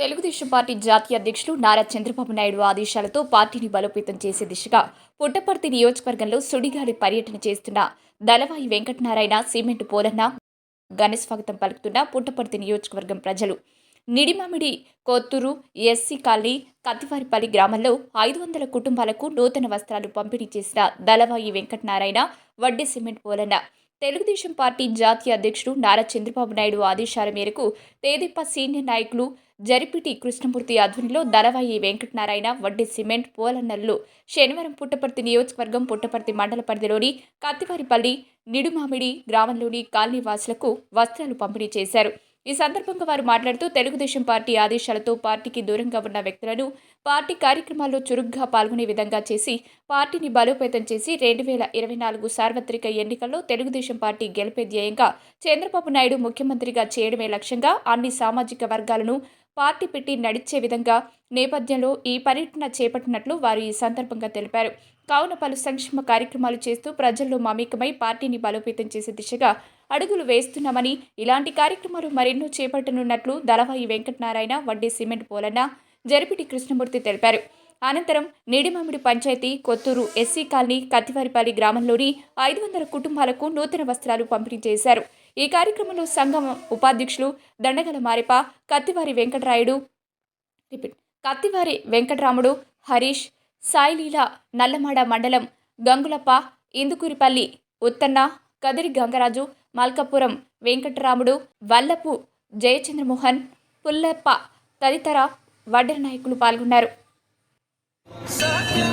Telugu Desam party జాతీయ అధ్యక్షులు నారా చంద్రబాబు నాయుడు ఆదేశాలతో పార్టీని బలోపేతం చేసే దిశగా పుట్టపర్తి నియోజకవర్గంలో సుడిగాలి పర్యటన చేస్తున్న దళవాయి వెంకటనారాయణ సిమెంట్ పోలన్న ఘన స్వాగతం పలుకుతున్న పుట్టపర్తి నియోజకవర్గం ప్రజలు. నిడిమామిడి కొత్తూరు ఎస్సీ కాలనీ కత్తివారిపల్లి గ్రామంలో ఐదు వందల కుటుంబాలకు నూతన వస్త్రాలు పంపిణీ చేసిన దళవాయి వెంకటనారాయణ వడ్డీ సిమెంట్ పోలన్న. తెలుగుదేశం పార్టీ జాతీయ అధ్యక్షుడు నారా చంద్రబాబు నాయుడు ఆదేశాల మేరకు తేదీప సీనియర్ నాయకులు జరిపిటి కృష్ణమూర్తి ఆధ్వర్యంలో దళవాయి వెంకటనారాయణ వడ్డి సిమెంట్ పోలన్నలు శనివారం పుట్టపర్తి నియోజకవర్గం పుట్టపర్తి మండల పరిధిలోని కత్తివారిపల్లి నిడుమామిడి గ్రామంలోని కాలనీవాసులకు వస్త్రాలు పంపిణీ చేశారు. ఈ సందర్భంగా వారు మాట్లాడుతూ తెలుగుదేశం పార్టీ ఆదేశాలతో పార్టీకి దూరంగా ఉన్న వ్యక్తులను పార్టీ కార్యక్రమాల్లో చురుగ్గా పాల్గొనే విధంగా చేసి పార్టీని బలోపేతం చేసి రెండు వేల ఇరవై నాలుగు సార్వత్రిక ఎన్నికల్లో తెలుగుదేశం పార్టీ గెలిపే ధ్యేయంగా చంద్రబాబు నాయుడు ముఖ్యమంత్రిగా చేయడమే లక్ష్యంగా అన్ని సామాజిక వర్గాలను పార్టీ పెట్టి నడిచే విధంగా నేపథ్యంలో ఈ పర్యటన చేపట్టినట్లు వారు ఈ సందర్భంగా తెలిపారు. కావున పలు సంక్షేమ కార్యక్రమాలు చేస్తూ ప్రజల్లో మమేకమై పార్టీని బలోపేతం చేసే దిశగా అడుగులు వేస్తున్నామని ఇలాంటి కార్యక్రమాలు మరెన్నో చేపట్టనున్నట్లు దళవాయి వెంకటనారాయణ వడ్డీ సిమెంట్ పోలన్న జరిపిటి కృష్ణమూర్తి తెలిపారు. అనంతరం నిడిమామిడి పంచాయతీ కొత్తూరు ఎస్సీ కాలనీ కత్తివారిపల్లి గ్రామంలోని ఐదు వందల కుటుంబాలకు నూతన వస్త్రాలు పంపిణీ చేశారు. ఈ కార్యక్రమంలో సంఘం ఉపాధ్యక్షులు దండగల మారిప కత్తివారి వెంకటరాయుడు రిపీట్ కత్తివారి వెంకటరాముడు హరీష్ సాయిలీల నల్లమాడ మండలం గంగులప్ప ఇందుకూరిపల్లి ఉత్తన్న కదిరి గంగరాజు మల్కపురం వెంకటరాముడు వల్లపు జయచంద్రమోహన్ పుల్లప్ప తదితర వడ్డర నాయకులు పాల్గొన్నారు. సత్యం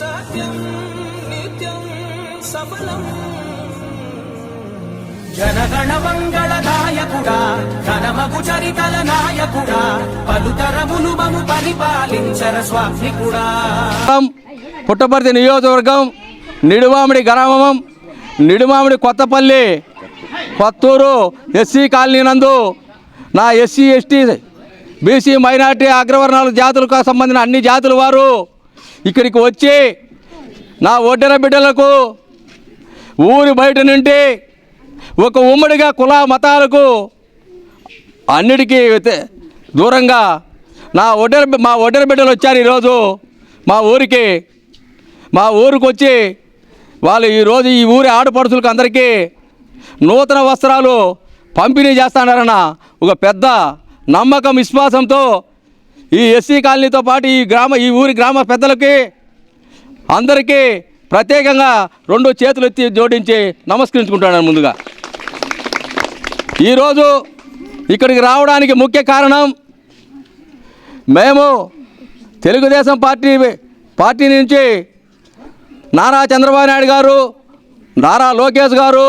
సత్యం నిత్యం సఫలం. జనగణ మంగళ నాయకుడా ఘనమగు చరితల నాయకుడా పలుతరములు మము పరిపాలించర స్వామికుడా పుట్టపర్తి నియోజకవర్గం నిడుమామిడి గ్రామం నిడుమామిడి కొత్తపల్లి కొత్తూరు ఎస్సీ కాలనీ నందు నా ఎస్సీ ఎస్టీ బీసీ మైనార్టీ అగ్రవర్ణాల జాతులకు సంబంధించిన అన్ని జాతుల వారు ఇక్కడికి వచ్చి నా ఒడ్డెన బిడ్డలకు ఊరి బయట నుండి ఒక ఉమ్మడిగా కుల మతాలకు అన్నిటికీ దూరంగా నా ఒడ్డెర మా ఒడ్డెర బిడ్డలు వచ్చారు ఈరోజు మా ఊరికి. మా ఊరికి వచ్చి వాళ్ళు ఈరోజు ఈ ఊరి ఆడపడుచులకు అందరికీ నూతన వస్త్రాలు పంపిణీ చేస్తానన్న ఒక పెద్ద నమ్మకం విశ్వాసంతో ఈ ఎస్సీ కాలనీతో పాటు ఈ గ్రామ ఈ ఊరి గ్రామ పెద్దలకి అందరికీ ప్రత్యేకంగా రెండు చేతులు ఎత్తి జోడించి నమస్కరించుకుంటాను ముందుగా. ఈరోజు ఇక్కడికి రావడానికి ముఖ్య కారణం మేము తెలుగుదేశం పార్టీ పార్టీ నుంచి నారా చంద్రబాబు నాయుడు గారు నారా లోకేష్ గారు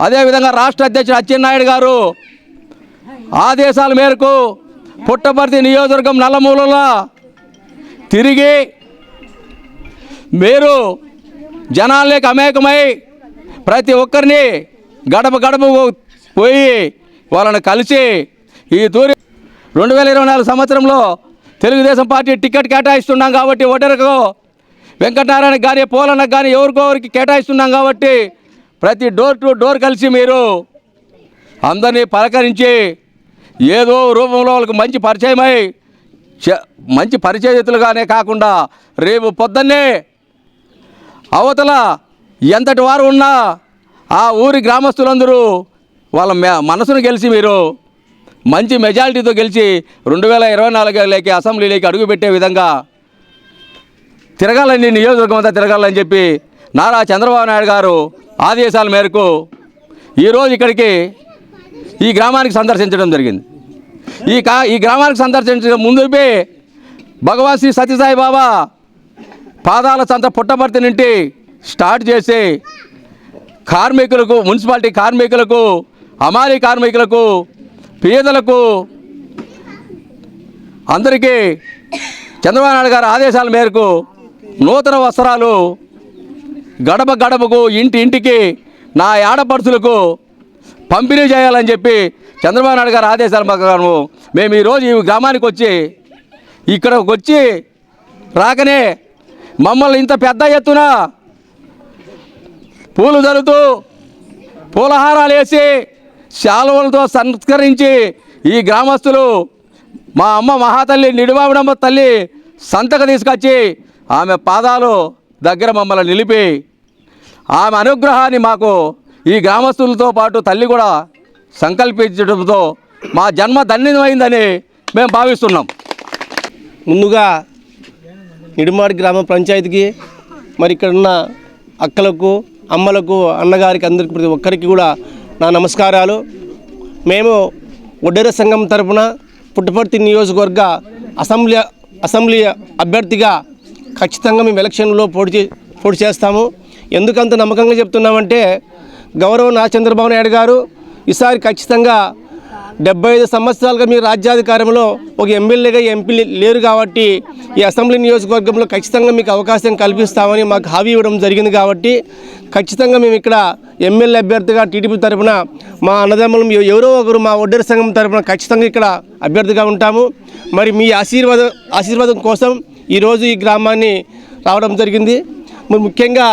అదేవిధంగా రాష్ట్ర అధ్యక్షుడు అచ్చెన్నాయుడు గారు ఆదేశాల మేరకు పుట్టపర్తి నియోజకవర్గం నల్లమూలల తిరిగి మీరు జనాలకు అమేకమై ప్రతి ఒక్కరిని గడప గడప పోయి వాళ్ళని కలిసి ఈ తూరి రెండు వేల ఇరవై నాలుగు సంవత్సరంలో తెలుగుదేశం పార్టీ టికెట్ కేటాయిస్తున్నాం కాబట్టి ఓటర్కు వెంకటనారాయణ కానీ పోలన్నకు కానీ ఎవరికొవరికి కేటాయిస్తున్నాం కాబట్టి ప్రతి డోర్ టు డోర్ కలిసి మీరు అందరినీ పలకరించి ఏదో రూపంలో వాళ్ళకి మంచి పరిచయమై చ- మంచి పరిచయతులుగానే కాకుండా రేపు పొద్దున్నే అవతల ఎంతటి వారు ఉన్నా ఆ ఊరి గ్రామస్తులందరూ వాళ్ళ మె- మనసును గెలిచి మీరు మంచి మెజారిటీతో గెలిచి రెండు వేల ఇరవై నాలుగులోకి అసెంబ్లీలోకి అడుగుపెట్టే విధంగా తిరగాలని నియోజకవర్గం అంతా తిరగాలని చెప్పి నారా చంద్రబాబు నాయుడు గారు ఆదేశాల మేరకు ఈరోజు ఇక్కడికి ఈ గ్రామానికి సందర్శించడం జరిగింది. ఈ కా ఈ గ్రామానికి సందర్శించడం ముందుపే భగవాన్ శ్రీ సత్యసాయి బాబా పాదాల సంత పుట్టపర్తి నుండి స్టార్ట్ చేసి కార్మికులకు మున్సిపాలిటీ కార్మికులకు అమాలి కార్మికులకు పేదలకు అందరికీ చంద్రబాబు నాయుడు గారి ఆదేశాల మేరకు నూతన వస్త్రాలు గడప గడపకు ఇంటి ఇంటికి నా ఆడపడుచులకు పంపిణీ చేయాలని చెప్పి చంద్రబాబు నాయుడు గారు ఆదేశాల ప్రకారం మేము ఈరోజు ఈ గ్రామానికి వచ్చి ఇక్కడకు వచ్చి రాకనే మమ్మల్ని ఇంత పెద్ద ఎత్తున పూలు జరుగుతూ పూలహారాలు వేసి శాలువలతో సంస్కరించి ఈ గ్రామస్తులు మా అమ్మ మహాతల్లి నిడుమావిడమ్మ తల్లి సంతక తీసుకొచ్చి ఆమె పాదాలు దగ్గర మమ్మల్ని నిలిపి ఆమె అనుగ్రహాన్ని మాకు ఈ గ్రామస్తులతో పాటు తల్లి కూడా సంకల్పించడంతో మా జన్మ ధన్యమైందని మేము భావిస్తున్నాం. ముందుగా నిడుమాడి గ్రామ పంచాయతీకి మరి ఇక్కడ ఉన్న అక్కలకు అమ్మలకు అన్నగారికి అందరికి ప్రతి ఒక్కరికి కూడా నా నమస్కారాలు. మేము ఒడ్డెర సంఘం తరపున పుట్టపర్తి నియోజకవర్గ అసెంబ్లీ అసెంబ్లీ అభ్యర్థిగా ఖచ్చితంగా మేము ఎలక్షన్లో పోటీ పోటీ చేస్తాము. ఎందుకంత నమ్మకంగా చెప్తున్నామంటే గౌరవ నా చంద్రబాబు నాయుడు గారు ఈసారి ఖచ్చితంగా డెబ్బై ఐదు సంవత్సరాలుగా మీరు రాజ్యాధికారంలో ఒక ఎమ్మెల్యేగా ఎంపీ లేరు కాబట్టి ఈ అసెంబ్లీ నియోజకవర్గంలో ఖచ్చితంగా మీకు అవకాశం కల్పిస్తామని మాకు హామీ ఇవ్వడం జరిగింది కాబట్టి ఖచ్చితంగా మేము ఇక్కడ ఎమ్మెల్యే అభ్యర్థిగా టీడీపీ తరఫున మా అన్నదమ్ములం ఎవరో ఒకరు మా ఒడ్డెర సంఘం తరపున ఖచ్చితంగా ఇక్కడ అభ్యర్థిగా ఉంటాము. మరి మీ ఆశీర్వాదం ఆశీర్వాదం కోసం ఈరోజు ఈ గ్రామాన్ని రావడం జరిగింది. మరి ముఖ్యంగా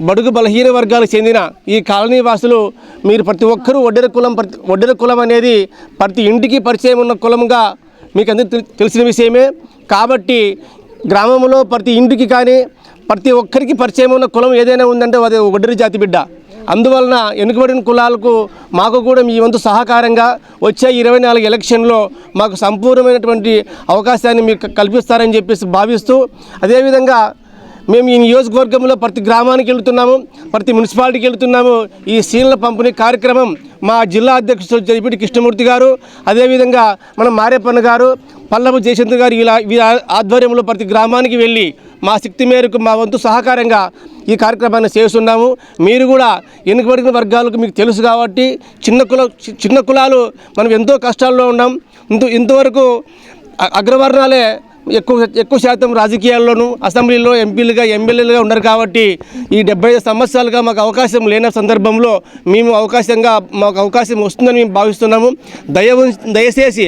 బడుగు బలహీన వర్గాలకు చెందిన ఈ కాలనీ వాసులు మీరు ప్రతి ఒక్కరూ ఒడ్డెర కులం ప్రతి ఒడ్డెర కులం అనేది ప్రతి ఇంటికి పరిచయం ఉన్న కులంగా మీకు అందరికీ తెలి- తెలిసిన విషయమే. కాబట్టి గ్రామంలో ప్రతి ఇంటికి కానీ ప్రతి ఒక్కరికి పరిచయం ఉన్న కులం ఏదైనా ఉందంటే అది ఒడ్డరి జాతి బిడ్డ. అందువలన వెనుకబడిన కులాలకు మాకు కూడా మీ వంతు సహకారంగా వచ్చే ఇరవై నాలుగు ఎలక్షన్లో మాకు సంపూర్ణమైనటువంటి అవకాశాన్ని మీకు కల్పిస్తారని చెప్పేసి భావిస్తూ అదేవిధంగా మేము ఈ నియోజకవర్గంలో ప్రతి గ్రామానికి వెళుతున్నాము ప్రతి మున్సిపాలిటీకి వెళుతున్నాము. ఈ సీన్ల పంపిణీ కార్యక్రమం మా జిల్లా అధ్యక్షుడు జరిపిటి కృష్ణమూర్తి గారు అదేవిధంగా మన మారేపన్న గారు పల్లవ జయచంద్ర గారు ఇలా వీరి ఆధ్వర్యంలో ప్రతి గ్రామానికి వెళ్ళి మా శక్తి మేరకు మా వంతు సహకారంగా ఈ కార్యక్రమాన్ని చేస్తున్నాము. మీరు కూడా వెనుకబడిన వర్గాలకు మీకు తెలుసు కాబట్టి చిన్న కుల చిన్న కులాలు మనం ఎంతో కష్టాల్లో ఉన్నాం. ఇంత ఇంతవరకు అగ్రవర్ణాలే ఎక్కువ ఎక్కువ శాతం రాజకీయాల్లోనూ అసెంబ్లీలో ఎంపీలుగా ఎమ్మెల్యేలుగా ఉన్నారు కాబట్టి ఈ డెబ్బై ఐదు సంవత్సరాలుగా మాకు అవకాశం లేని సందర్భంలో మేము అవకాశంగా మాకు అవకాశం వస్తుందని మేము భావిస్తున్నాము. దయ దయచేసి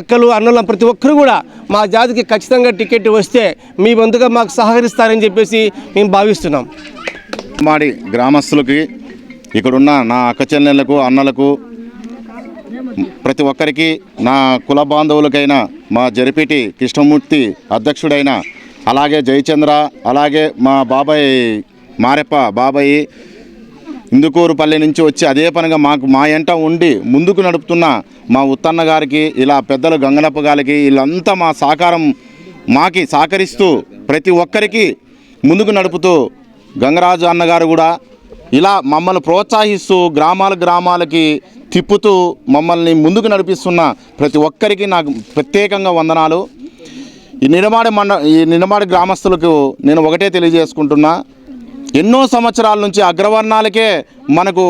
అక్కలు అన్నలు ప్రతి ఒక్కరు కూడా మా జాతికి ఖచ్చితంగా టికెట్ వస్తే మీ వంతుగా మాకు సహకరిస్తారని చెప్పేసి మేము భావిస్తున్నాం. మాడి గ్రామస్తులకి ఇక్కడున్న నా అక్క చెల్లెళ్ళకు అన్నలకు ప్రతి ఒక్కరికి నా కుల బాంధవులకైన మా జరిపిటి కృష్ణమూర్తి అధ్యక్షుడైన అలాగే జయచంద్ర అలాగే మా బాబాయ్ మారెప్ప బాబాయి ఇందుకూరుపల్లి నుంచి వచ్చి అదే పనిగా మాకు మా ఎంట ఉండి ముందుకు నడుపుతున్న మా ఉత్తన్న గారికి ఇలా పెద్దలు గంగనప్ప గారికి వీళ్ళంతా మా సహకారం మాకి సహకరిస్తూ ప్రతి ఒక్కరికి ముందుకు నడుపుతూ గంగరాజు అన్నగారు కూడా ఇలా మమ్మల్ని ప్రోత్సహిస్తూ గ్రామాల గ్రామాలకి తిప్పుతూ మమ్మల్ని ముందుకు నడిపిస్తున్న ప్రతి ఒక్కరికి నాకు ప్రత్యేకంగా వందనాలు. ఈ నిడమాడి మండ ఈ నిడమాడి గ్రామస్తులకు నేను ఒకటే తెలియజేసుకుంటున్నా. ఎన్నో సంవత్సరాల నుంచి అగ్రవర్ణాలకే మనకు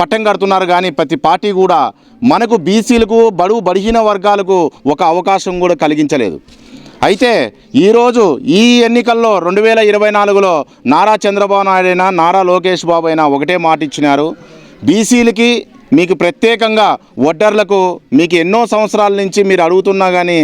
పట్టం కడుతున్నారు కానీ ప్రతి పార్టీ కూడా మనకు బీసీలకు బడుగు బడిహీన వర్గాలకు ఒక అవకాశం కూడా కలిగించలేదు. అయితే ఈరోజు ఈ ఎన్నికల్లో రెండు వేల ఇరవై నాలుగులో నారా చంద్రబాబు నాయుడు అయినా నారా లోకేష్ బాబు అయినా ఒకటే మాట ఇచ్చినారు. బీసీలకి మీకు ప్రత్యేకంగా ఒడ్డర్లకు మీకు ఎన్నో సంవత్సరాల నుంచి మీరు అడుగుతున్నా కానీ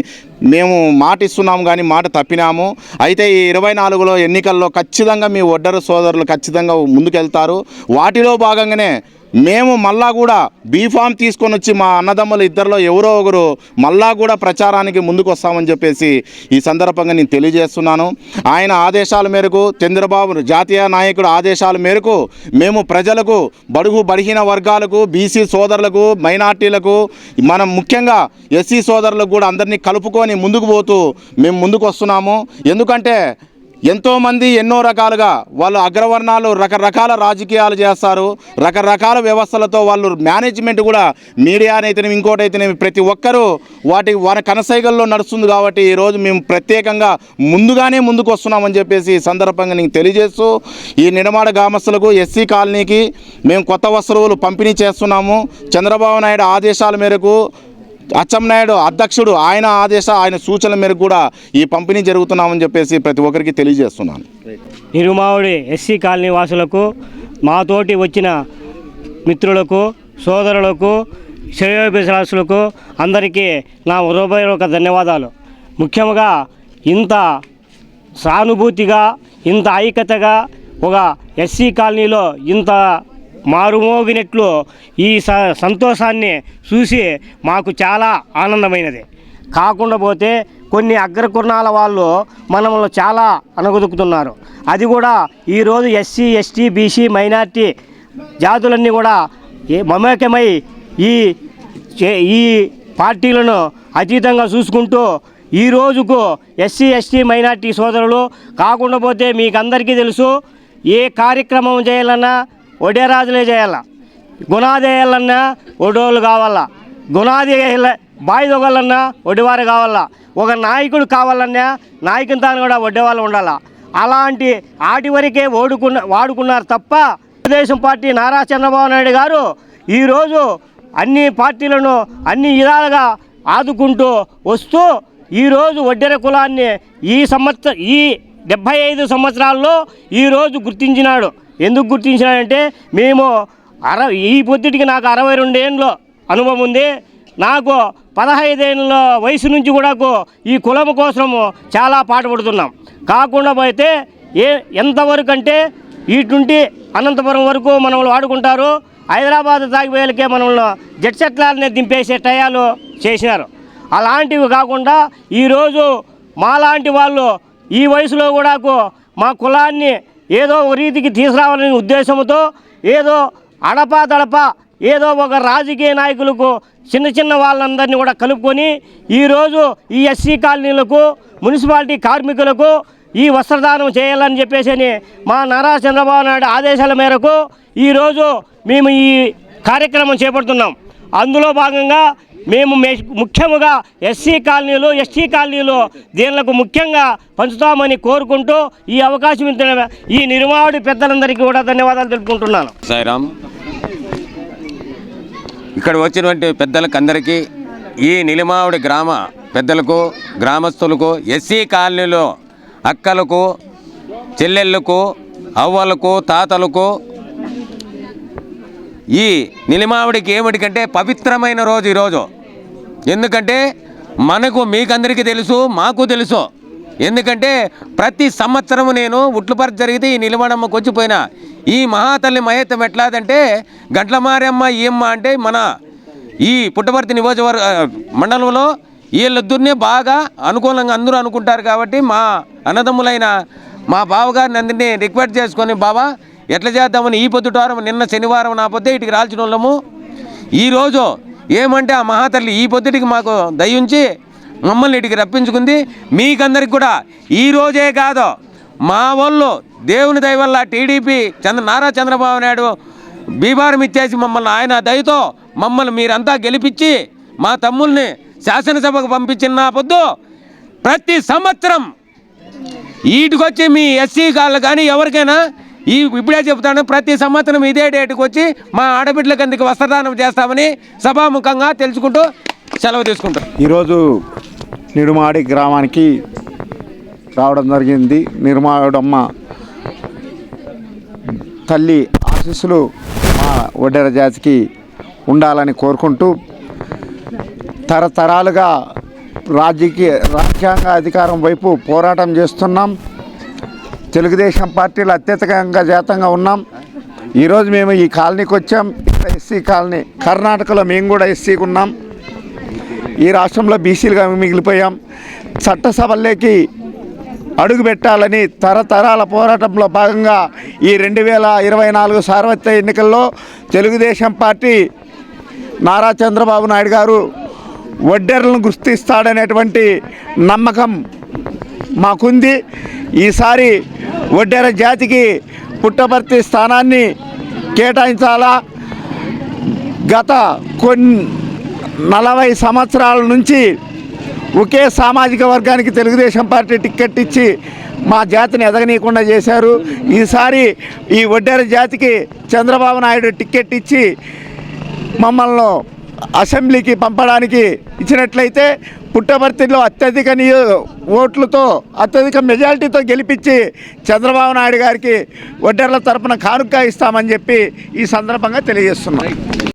మేము మాట ఇస్తున్నాము కానీ మాట తప్పినాము. అయితే ఈ ఇరవై నాలుగులో ఎన్నికల్లో ఖచ్చితంగా మీ ఒడ్డరు సోదరులు ఖచ్చితంగా ముందుకెళ్తారు. వాటిలో భాగంగానే మేము మళ్ళా కూడా బీఫామ్ తీసుకొని వచ్చి మా అన్నదమ్ములు ఇద్దరిలో ఎవరో ఒకరు మళ్ళా కూడా ప్రచారానికి ముందుకు వస్తామని చెప్పేసి ఈ సందర్భంగా నేను తెలియజేస్తున్నాను. ఆయన ఆదేశాల మేరకు చంద్రబాబు జాతీయ నాయకుడు ఆదేశాల మేరకు మేము ప్రజలకు బడుగు బడిహీన వర్గాలకు బీసీ సోదరులకు మైనార్టీలకు మనం ముఖ్యంగా ఎస్సీ సోదరులకు కూడా అందరినీ కలుపుకొని ముందుకు పోతూ మేము ముందుకు వస్తున్నాము ఎందుకంటే ఎంతోమంది ఎన్నో రకాలుగా వాళ్ళు అగ్రవర్ణాలు రకరకాల రాజకీయాలు చేస్తారు రకరకాల వ్యవస్థలతో వాళ్ళు మేనేజ్మెంట్ కూడా మీడియా అయితేనేమి ప్రతి ఒక్కరూ వాటి వారి కనసైగల్లో నడుస్తుంది కాబట్టి ఈరోజు మేము ప్రత్యేకంగా ముందుగానే ముందుకు వస్తున్నామని చెప్పేసి ఈ సందర్భంగా నీకు తెలియజేస్తూ ఈ నిడమాడ గ్రామస్తులకు ఎస్సీ కాలనీకి మేము కొత్త వస్తువులు పంపిణీ చేస్తున్నాము. చంద్రబాబు నాయుడు ఆదేశాల మేరకు అచ్చెన్నాయుడు అధ్యక్షుడు ఆయన ఆదేశ ఆయన సూచనల మేరకు కూడా ఈ పంపిణీ జరుగుతున్నామని చెప్పేసి ప్రతి ఒక్కరికి తెలియజేస్తున్నాను. నిరుమావుడి ఎస్సీ కాలనీ వాసులకు మాతోటి వచ్చిన మిత్రులకు సోదరులకు శ్రేయోభిశ్రాసులకు అందరికీ నా హృదయపూర్వక ధన్యవాదాలు. ముఖ్యంగా ఇంత సానుభూతిగా ఇంత ఐక్యతగా ఒక ఎస్సీ కాలనీలో ఇంత మారుమోగినట్లు ఈ స సంతోషాన్ని చూసి మాకు చాలా ఆనందమైనది. కాకుండా పోతే కొన్ని అగ్రకుర్ణాల వాళ్ళు మనల్ని చాలా అనగదొక్కుతున్నారు అది కూడా ఈరోజు ఎస్సీ ఎస్టీ బీసీ మైనార్టీ జాతులన్నీ కూడా మమేకమై ఈ ఈ పార్టీలను అతీతంగా చూసుకుంటూ ఈ రోజుకు ఎస్సీ ఎస్టీ మైనార్టీ సోదరులు కాకుండా పోతే మీకు అందరికీ తెలుసు ఏ కార్యక్రమం చేయాలన్నా ఒడేరాజులే చేయాల. గుణాది వేయాలన్నా ఒడోళ్ళు కావాలా. గుణాది వేయాల బాయి దొగలన్నా ఒడివారు కావాలా. ఒక నాయకుడు కావాలన్నా నాయకుని తాను కూడా ఒడ్డేవాళ్ళు ఉండాలా. అలాంటి ఆటి వరకే ఓడుకున్న వాడుకున్నారు తప్ప తెలుగుదేశం పార్టీ నారా చంద్రబాబు నాయుడు గారు ఈరోజు అన్ని పార్టీలను అన్ని విధాలుగా ఆదుకుంటూ వస్తూ ఈరోజు వడ్డెర కులాన్ని ఈ సంవత్సర ఈ డెబ్భై ఐదు సంవత్సరాల్లో ఈరోజు గుర్తించినాడు. ఎందుకు గుర్తించినాడంటే మేము అర ఈ పొద్దుటికి నాకు అరవై రెండేళ్ళు అనుభవం ఉంది. నాకు పదహైదేళ్ళ వయసు నుంచి కూడా ఈ కులం కోసము చాలా పాటుపడుతున్నాం. కాకుండా పోతే ఏ ఎంతవరకు అంటే ఇటు అనంతపురం వరకు మనల్ని వాడుకుంటారు. హైదరాబాద్ తాగిపోయేలకే మనల్ని జెట్ సెట్లాలనే దింపేసే టయాలు చేసినారు. అలాంటివి కాకుండా ఈరోజు మాలాంటి వాళ్ళు ఈ వయసులో కూడా మా కులాన్ని ఏదో ఒక రీతికి తీసుకురావాలనే ఉద్దేశంతో ఏదో అడపా తడప ఏదో ఒక రాజకీయ నాయకులకు చిన్న చిన్న వాళ్ళందరినీ కూడా కలుపుకొని ఈరోజు ఈ ఎస్సీ కాలనీలకు మున్సిపాలిటీ కార్మికులకు ఈ వస్త్రదానం చేయాలని చెప్పేసి మా నారా చంద్రబాబు నాయుడు ఆదేశాల మేరకు ఈరోజు మేము ఈ కార్యక్రమం చేపడుతున్నాం. అందులో భాగంగా మేము ముఖ్యముగా ఎస్సీ కాలనీలు ఎస్టీ కాలనీలు దీనిలకు ముఖ్యంగా పంచుతామని కోరుకుంటూ ఈ అవకాశం ఇచ్చిన ఈ నిర్మాణి పెద్దలందరికీ కూడా ధన్యవాదాలు తెలుపుకుంటున్నాను. సాయిరామ్ ఇక్కడ వచ్చినటువంటి పెద్దలకు అందరికీ ఈ నిలిమావుడి గ్రామ పెద్దలకు గ్రామస్తులకు ఎస్సీ కాలనీలో అక్కలకు చెల్లెళ్ళకు అవ్వలకు తాతలకు ఈ నిలిమావిడికి ఏమిటికంటే పవిత్రమైన రోజు ఈరోజు. ఎందుకంటే మనకు మీకందరికీ తెలుసు మాకు తెలుసు. ఎందుకంటే ప్రతి సంవత్సరము నేను ఉట్లుపర జరిగితే ఈ నిలవడమ్మకు వచ్చిపోయినా. ఈ మహాతల్లి మహేత్వం ఎట్లాదంటే గంట్ల మారమ్మ ఈయమ్మ అంటే మన ఈ పుట్టపర్తి నియోజకవర్గ మండలంలో వీళ్ళిద్దరినే బాగా అనుకూలంగా అందరూ అనుకుంటారు కాబట్టి మా అన్నదమ్ములైన మా బావగారిని అందరినీ రిక్వెస్ట్ చేసుకొని బావా ఎట్లా చేద్దామని ఈ పొద్దుటారం నిన్న శనివారం నా ఇటుకి రాల్చిన వాళ్ళము. ఈరోజు ఏమంటే ఆ మహాతల్లి ఈ పొద్దుటికి మాకు దయించి మమ్మల్ని ఇటుకి రప్పించుకుంది. మీకందరికి కూడా ఈ రోజే కాదు మా వాళ్ళు దేవుని దయ వల్ల టీడీపీ చంద్ర నారా చంద్రబాబు నాయుడు బీభారం ఇచ్చేసి మమ్మల్ని ఆయన దయతో మమ్మల్ని మీరంతా గెలిపించి మా తమ్ముల్ని శాసనసభకు పంపించిన నా పొద్దు ప్రతి సంవత్సరం వీటికొచ్చి మీ ఎస్సీ కాళ్ళు కానీ ఎవరికైనా ఈ ఇప్పుడే చెబుతాను ప్రతి సంవత్సరం ఇదే డేట్కి వచ్చి మా ఆడబిడ్డలకు అందుకు వస్త్రదానం చేస్తామని సభాముఖంగా తెలుసుకుంటూ సెలవు తీసుకుంటాం. ఈరోజు నిడుమాడి గ్రామానికి రావడం జరిగింది. నిర్మాడమ్మ తల్లి ఆశీస్సులు మా వడ్డెర జాతికి ఉండాలని కోరుకుంటూ తరతరాలుగా రాజకీయ రాజ్యాంగ అధికారం వైపు పోరాటం చేస్తున్నాం. తెలుగుదేశం పార్టీలో అత్యధికంగా జాతంగా ఉన్నాం. ఈరోజు మేము ఈ కాలనీకి వచ్చాం. ఇక్కడ ఎస్సీ కాలనీ కర్ణాటకలో మేము కూడా ఎస్సీకి ఉన్నాం. ఈ రాష్ట్రంలో బీసీలుగా మిగిలిపోయాం. చట్టసభల్లోకి అడుగు పెట్టాలని తరతరాల పోరాటంలో భాగంగా ఈ రెండు వేల ఇరవై నాలుగు సార్వత్రిక ఎన్నికల్లో తెలుగుదేశం పార్టీ నారా చంద్రబాబు నాయుడు గారు ఒడ్డెర్లను గుర్తిస్తాడనేటువంటి నమ్మకం మాకుంది. ఈసారి వడ్డేర జాతికి పుట్టపర్తి స్థానాన్ని కేటాయించాలా? గత కొన్ని నలభై సంవత్సరాల నుంచి ఒకే సామాజిక వర్గానికి తెలుగుదేశం పార్టీ టిక్కెట్ ఇచ్చి మా జాతిని ఎదగనీయకుండా చేశారు. ఈసారి ఈ వడ్డేర జాతికి చంద్రబాబు నాయుడు టిక్కెట్ ఇచ్చి మమ్మల్ని అసెంబ్లీకి పంపడానికి ఇచ్చినట్లయితే పుట్టపర్తిలో అత్యధిక నియో ఓట్లతో అత్యధిక మెజారిటీతో గెలిపించి చంద్రబాబు నాయుడు గారికి ఒడ్డెర్ల తరపున కానుక ఇస్తామని చెప్పి ఈ సందర్భంగా తెలియజేస్తున్నాం.